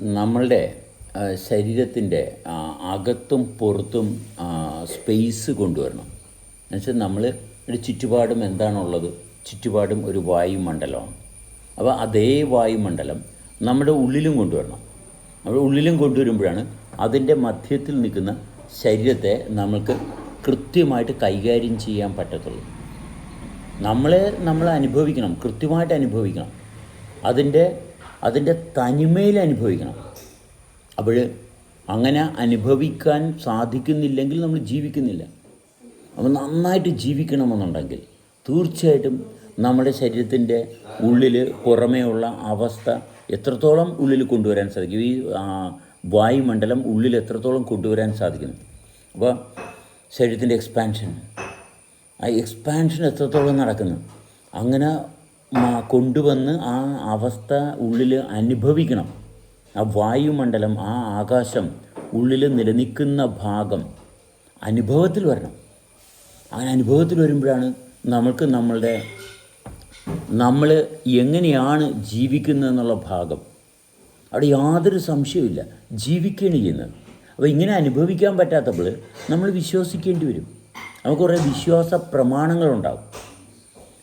നമ്മളുടെ ശരീരത്തിന്റെ അകത്തും പുറത്തും സ്പേസ് കൊണ്ടുവരണം. എന്നുവെച്ചാൽ നമ്മൾ ഒരു ചുറ്റുപാടും എന്താണുള്ളത്? ചുറ്റുപാടും ഒരു വായുമണ്ഡലമാണ്. അപ്പോൾ അതേ വായുമണ്ഡലം നമ്മുടെ ഉള്ളിലും കൊണ്ടുവരണം. നമ്മുടെ ഉള്ളിലും കൊണ്ടുവരുമ്പോഴാണ് അതിന്റെ മധ്യത്തിൽ നിൽക്കുന്ന ശരീരത്തെ നമുക്ക് കൃത്യമായിട്ട് കൈകാര്യം ചെയ്യാൻ പറ്റത്തുള്ളൂ. നമ്മളെ നമ്മൾ അനുഭവിക്കണം കൃത്യമായിട്ട് അനുഭവിക്കണം. അതിന്റെ അതിന്റെ തനിമയിൽ അനുഭവിക്കണം. അപ്പോൾ അങ്ങനെ അനുഭവിക്കാൻ സാധിക്കുന്നില്ലെങ്കിൽ നമ്മൾ ജീവിക്കുന്നില്ല. അപ്പോൾ നന്നായിട്ട് ജീവിക്കണമെന്നുണ്ടെങ്കിൽ തീർച്ചയായിട്ടും നമ്മുടെ ശരീരത്തിന്റെ ഉള്ളിൽ പുറമേ ഉള്ള അവസ്ഥ എത്രത്തോളം ഉള്ളിൽ കൊണ്ടുവരാൻ സാധിക്കും? ഈ വായുമണ്ഡലം ഉള്ളിൽ എത്രത്തോളം കൊണ്ടുവരാൻ സാധിക്കുന്നു അപ്പോൾ ശരീരത്തിന്റെ എക്സ്പാൻഷൻ. ആ എക്സ്പാൻഷൻ എത്രത്തോളം നടക്കുന്നു? അങ്ങനെ കൊണ്ടുവന്ന് ആ അവസ്ഥ ഉള്ളിൽ അനുഭവിക്കണം. ആ വായുമണ്ഡലം ആ ആകാശം ഉള്ളിൽ നിലനിൽക്കുന്ന ഭാഗം അനുഭവത്തിൽ വരണം. അങ്ങനെ അനുഭവത്തിൽ വരുമ്പോഴാണ് നമ്മൾക്ക് നമ്മളുടെ നമ്മൾ എങ്ങനെയാണ് ജീവിക്കുന്നത് എന്നുള്ള ഭാഗം. അവിടെ യാതൊരു സംശയവുമില്ല ജീവിക്കുകയാണ് ചെയ്യുന്നത്. അപ്പോൾ ഇങ്ങനെ അനുഭവിക്കാൻ പറ്റാത്തപ്പോൾ നമ്മൾ വിശ്വസിക്കേണ്ടി വരും. നമുക്ക് കുറേ വിശ്വാസ പ്രമാണങ്ങളുണ്ടാകും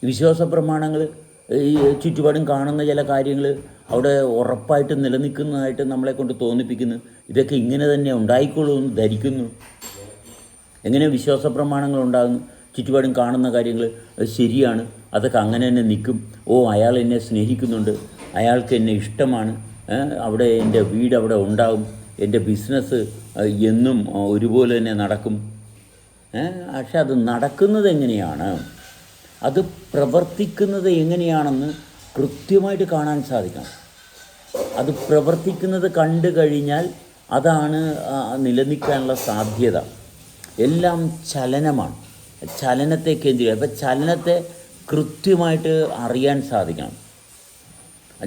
വിശ്വാസ പ്രമാണങ്ങൾ ഈ ചുറ്റുപാടും കാണുന്ന ചില കാര്യങ്ങൾ അവിടെ ഉറപ്പായിട്ട് നിലനിൽക്കുന്നതായിട്ട് നമ്മളെ കൊണ്ട് തോന്നിപ്പിക്കുന്നു. ഇതൊക്കെ ഇങ്ങനെ തന്നെ ഉണ്ടായിക്കോളൂ എന്ന് ധരിക്കുന്നു. എങ്ങനെ വിശ്വാസ പ്രമാണങ്ങൾ ഉണ്ടാകുന്നു? ചുറ്റുപാടും കാണുന്ന കാര്യങ്ങൾ ശരിയാണ് അതൊക്കെ അങ്ങനെ തന്നെ നിൽക്കും. ഓ അയാൾ എന്നെ സ്നേഹിക്കുന്നുണ്ട് അയാൾക്ക് എന്നെ ഇഷ്ടമാണ് അവിടെ എന്റെ വീട് അവിടെ ഉണ്ടാകും എന്റെ ബിസിനസ് എന്നും ഒരുപോലെ തന്നെ നടക്കും. പക്ഷെ അത് നടക്കുന്നത് എങ്ങനെയാണ്? അത് പ്രവർത്തിക്കുന്നത് എങ്ങനെയാണെന്ന് കൃത്യമായിട്ട് കാണാൻ സാധിക്കണം. അത് പ്രവർത്തിക്കുന്നത് കണ്ടു കഴിഞ്ഞാൽ അതാണ് നിലനിൽക്കാനുള്ള സാധ്യത. എല്ലാം ചലനമാണ്. ചലനത്തെ കേന്ദ്രീകരിക്കുക അപ്പം ചലനത്തെ കൃത്യമായിട്ട് അറിയാൻ സാധിക്കണം.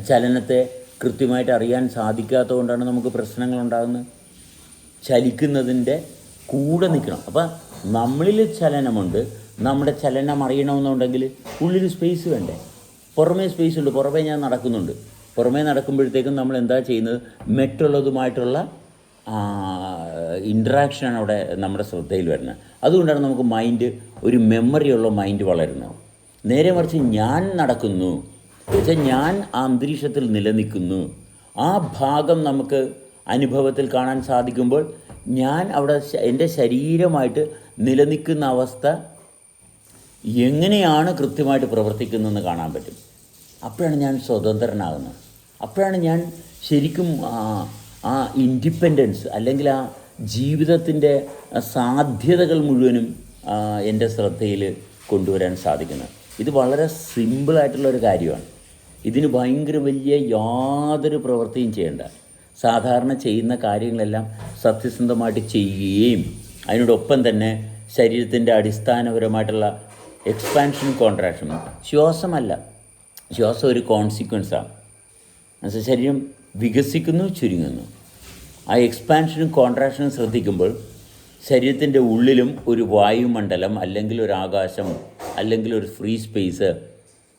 ചലനത്തെ കൃത്യമായിട്ട് അറിയാൻ സാധിക്കാത്തത് കൊണ്ടാണ് നമുക്ക് പ്രശ്നങ്ങൾ ഉണ്ടാകുന്നത്. ചലിക്കുന്നതിന്റെ കൂടെ നിൽക്കണം. അപ്പം നമ്മളിൽ ചലനമുണ്ട് നമ്മുടെ ചലനം അറിയണമെന്നുണ്ടെങ്കിൽ ഉള്ളിൽ സ്പേസ് വേണ്ടേ? പുറമേ സ്പേസ് ഉണ്ട്. പുറമേ ഞാൻ നടക്കുന്നുണ്ട്. പുറമേ നടക്കുമ്പോഴത്തേക്കും നമ്മൾ എന്താ ചെയ്യുന്നത്? മറ്റുള്ളതുമായിട്ടുള്ള ഇൻട്രാക്ഷനാണ് അവിടെ നമ്മുടെ ശ്രദ്ധയിൽ വരുന്നത്. അതുകൊണ്ടാണ് നമുക്ക് മൈൻഡ് ഒരു മെമ്മറിയുള്ള മൈൻഡ് വളരുന്നത്. നേരെ മറിച്ച് ഞാൻ നടക്കുന്നു. എന്നുവെച്ചാൽ ഞാൻ ആ അന്തരീക്ഷത്തിൽ നിലനിൽക്കുന്നു. ആ ഭാഗം നമുക്ക് അനുഭവത്തിൽ കാണാൻ സാധിക്കുമ്പോൾ ഞാൻ അവിടെ എന്റെ ശരീരമായിട്ട് നിലനിൽക്കുന്ന അവസ്ഥ എങ്ങനെയാണ് കൃത്യമായിട്ട് പ്രവർത്തിക്കുന്നതെന്ന് കാണാൻ പറ്റും. അപ്പോഴാണ് ഞാൻ സ്വതന്ത്രനാകുന്നത്. അപ്പോഴാണ് ഞാൻ ശരിക്കും ആ ഇൻഡിപെൻഡൻസ് അല്ലെങ്കിൽ ആ ജീവിതത്തിന്റെ സാധ്യതകൾ മുഴുവനും എന്റെ ശ്രദ്ധയിൽ കൊണ്ടുവരാൻ സാധിക്കുന്നത്. ഇത് വളരെ സിമ്പിളായിട്ടുള്ളൊരു കാര്യമാണ്. ഇതിന് ഭയങ്കര വലിയ യാതൊരു പ്രവൃത്തിയും ചെയ്യേണ്ട. സാധാരണ ചെയ്യുന്ന കാര്യങ്ങളെല്ലാം സത്യസന്ധമായിട്ട് ചെയ്യുകയും അതിനോടൊപ്പം തന്നെ ശരീരത്തിന്റെ അടിസ്ഥാനപരമായിട്ടുള്ള എക്സ്പാൻഷൻ കോൺട്രാക്ഷനും ശ്വാസമല്ല. ശ്വാസം ഒരു കോൺസിക്വൻസാണ് എന്നുവെച്ചാൽ ശരീരം വികസിക്കുന്നു ചുരുങ്ങുന്നു. ആ എക്സ്പാൻഷനും കോൺട്രാക്ഷനും ശ്രദ്ധിക്കുമ്പോൾ ശരീരത്തിന്റെ ഉള്ളിലും ഒരു വായുമണ്ഡലം അല്ലെങ്കിൽ ഒരു ആകാശം അല്ലെങ്കിൽ ഒരു ഫ്രീ സ്പേസ്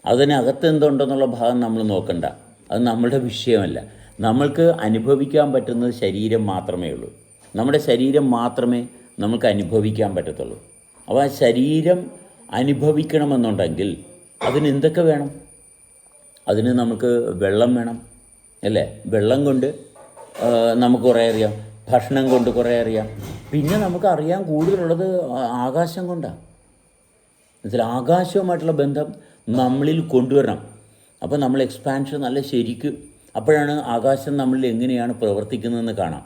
അതിനകത്ത് എന്തുണ്ടെന്നുള്ള ഭാഗം നമ്മൾ നോക്കണ്ട. അത് നമ്മളുടെ വിഷയമല്ല. നമ്മൾക്ക് അനുഭവിക്കാൻ പറ്റുന്നത് ശരീരം മാത്രമേ ഉള്ളൂ. നമ്മുടെ ശരീരം മാത്രമേ നമുക്ക് അനുഭവിക്കാൻ പറ്റത്തുള്ളൂ. അപ്പോൾ ആ ശരീരം അനുഭവിക്കണമെന്നുണ്ടെങ്കിൽ അതിന് എന്തൊക്കെ വേണം? അതിന് നമുക്ക് വെള്ളം വേണം അല്ലേ? വെള്ളം കൊണ്ട് നമുക്ക് കുറേ അറിയാം. ഭക്ഷണം കൊണ്ട് കുറേ അറിയാം. പിന്നെ നമുക്ക് അറിയാൻ കൂടുതലുള്ളത് ആകാശം കൊണ്ടാണ് ഇതിൽ ആകാശവുമായിട്ടുള്ള ബന്ധം നമ്മളിൽ കൊണ്ടുവരണം. അപ്പോൾ നമ്മൾ എക്സ്പാൻഷൻ നല്ല ശരിക്ക് അപ്പോഴാണ് ആകാശം നമ്മളിൽ എങ്ങനെയാണ് പ്രവർത്തിക്കുന്നതെന്ന് കാണാം.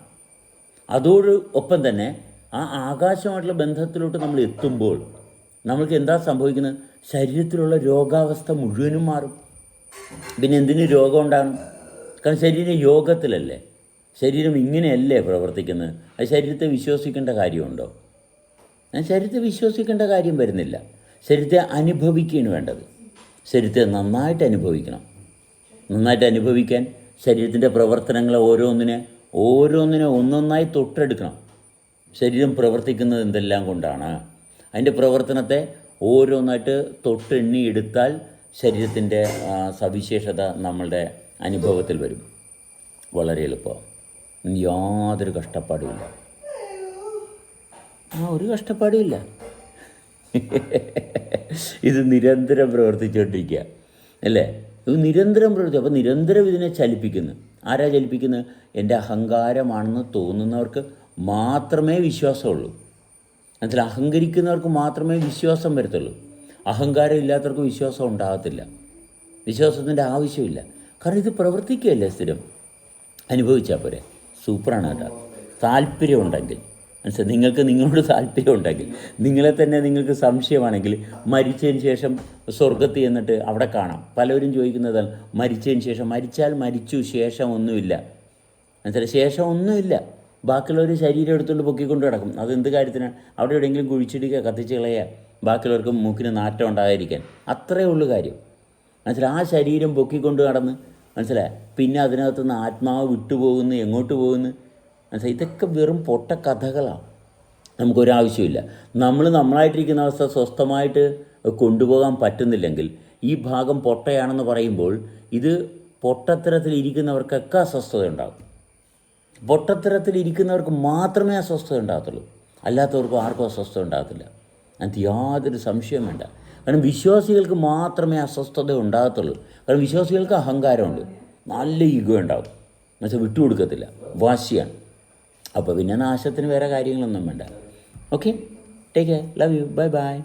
അതോട് ഒപ്പം തന്നെ ആ ആകാശമായിട്ടുള്ള ബന്ധത്തിലോട്ട് നമ്മൾ എത്തുമ്പോൾ നമ്മൾക്ക് എന്താ സംഭവിക്കുന്നത്? ശരീരത്തിലുള്ള രോഗാവസ്ഥ മുഴുവനും മാറും. പിന്നെ എന്തിന് രോഗം ഉണ്ടാകും കാരണം ശരീരം യോഗത്തിലല്ലേ? ശരീരം ഇങ്ങനെയല്ലേ പ്രവർത്തിക്കുന്നത്? അത് ശരീരത്തെ വിശ്വസിക്കേണ്ട കാര്യമുണ്ടോ? ഞാൻ ശരീരത്തെ വിശ്വസിക്കേണ്ട കാര്യം വരുന്നില്ല. ശരീരത്തെ അനുഭവിക്കുകയാണ് വേണ്ടത്. ശരീരത്തെ നന്നായിട്ട് അനുഭവിക്കണം. നന്നായിട്ട് അനുഭവിക്കാൻ ശരീരത്തിന്റെ പ്രവർത്തനങ്ങളെ ഓരോന്നിനെ ഓരോന്നിനെ ഒന്നൊന്നായി തൊട്ടെടുക്കണം. ശരീരം പ്രവർത്തിക്കുന്നത് എന്തെല്ലാം കൊണ്ടാണ്? അതിന്റെ പ്രവർത്തനത്തെ ഓരോന്നായിട്ട് തൊട്ടെണ്ണി എടുത്താൽ ശരീരത്തിന്റെ സവിശേഷത നമ്മളുടെ അനുഭവത്തിൽ വരും. വളരെ എളുപ്പം. യാതൊരു കഷ്ടപ്പാടുമില്ല ആ ഒരു കഷ്ടപ്പാടുമില്ല ഇത് നിരന്തരം പ്രവർത്തിച്ചുകൊണ്ടിരിക്കുക. അല്ലേ? ഇത് നിരന്തരം പ്രവർത്തി അപ്പോൾ നിരന്തരം ഇതിനെ ചലിപ്പിക്കുന്നു. ആരാ ചലിപ്പിക്കുന്നത്? എന്റെ അഹങ്കാരമാണെന്ന് തോന്നുന്നവർക്ക് മാത്രമേ വിശ്വാസമുള്ളൂ. അതിൽ അഹങ്കരിക്കുന്നവർക്ക് മാത്രമേ വിശ്വാസം വരത്തുള്ളൂ. അഹങ്കാരം ഇല്ലാത്തവർക്ക് വിശ്വാസം ഉണ്ടാകത്തില്ല. വിശ്വാസത്തിന്റെ ആവശ്യമില്ല. കാരണം ഇത് പ്രവർത്തിക്കുകയല്ലേ സ്ഥിരം? അനുഭവിച്ചാൽ പോരെ. സൂപ്പറാണ് കേട്ടോ. താല്പര്യമുണ്ടെങ്കിൽ. മനസ്സിലായി നിങ്ങൾക്ക് നിങ്ങളോട് താല്പര്യമുണ്ടെങ്കിൽ. നിങ്ങളെ തന്നെ നിങ്ങൾക്ക് സംശയമാണെങ്കിൽ മരിച്ചതിന് ശേഷം സ്വർഗത്തിൽ എന്നിട്ട് അവിടെ കാണാം. പലവരും ചോദിക്കുന്നത് മരിച്ചതിന് ശേഷം മരിച്ചാൽ മരിച്ചു ശേഷം ഒന്നുമില്ല. മനസ്സിലായി ശേഷം ഒന്നുമില്ല. ബാക്കിയുള്ളവർ ശരീരം എടുത്തുകൊണ്ട് പൊക്കിക്കൊണ്ട് കിടക്കും എന്ത് കാര്യത്തിനാണ് അവിടെ എവിടെയെങ്കിലും കുഴിച്ചിടുക കത്തിച്ച് കളയുക ബാക്കിയുള്ളവർക്ക് മൂക്കിന് നാറ്റം ഉണ്ടാകാതിരിക്കാൻ. അത്രയേ ഉള്ളൂ കാര്യം. മനസ്സിലായി ആ ശരീരം പൊക്കിക്കൊണ്ട് നടന്ന് മനസ്സിലായി പിന്നെ അതിനകത്തുനിന്ന് ആത്മാവ് വിട്ടുപോകുന്നു എങ്ങോട്ട് പോകുന്നു? മനസ്സിലായി ഇതൊക്കെ വെറും പൊട്ട കഥകളാണ് നമുക്കൊരാവശ്യമില്ല. നമ്മൾ നമ്മളായിട്ടിരിക്കുന്ന അവസ്ഥ സ്വസ്ഥമായിട്ട് കൊണ്ടുപോകാൻ പറ്റുന്നില്ലെങ്കിൽ ഈ ഭാഗം പൊട്ടയാണെന്ന് പറയുമ്പോൾ ഇത് പൊട്ടത്തരത്തിൽ ഇരിക്കുന്നവർക്കൊക്കെ അസ്വസ്ഥത ഉണ്ടാകും പൊട്ടത്തരത്തിൽ ഇരിക്കുന്നവർക്ക് മാത്രമേ അസ്വസ്ഥത ഉണ്ടാകത്തുള്ളൂ. അല്ലാത്തവർക്ക് ആർക്കും അസ്വസ്ഥത ഉണ്ടാകത്തില്ല. അതിന് യാതൊരു സംശയവും വേണ്ട. കാരണം വിശ്വാസികൾക്ക് മാത്രമേ അസ്വസ്ഥത ഉണ്ടാകത്തുള്ളൂ. കാരണം വിശ്വാസികൾക്ക് അഹങ്കാരമുണ്ട്. നല്ല ഈഗോ ഉണ്ടാകും എന്നുവെച്ചാൽ വിട്ടുകൊടുക്കത്തില്ല. വാശിയാണ്. അപ്പോൾ പിന്നെ നാശത്തിന് വേറെ കാര്യങ്ങളൊന്നും വേണ്ട. Okay? Take care. Love you bye bye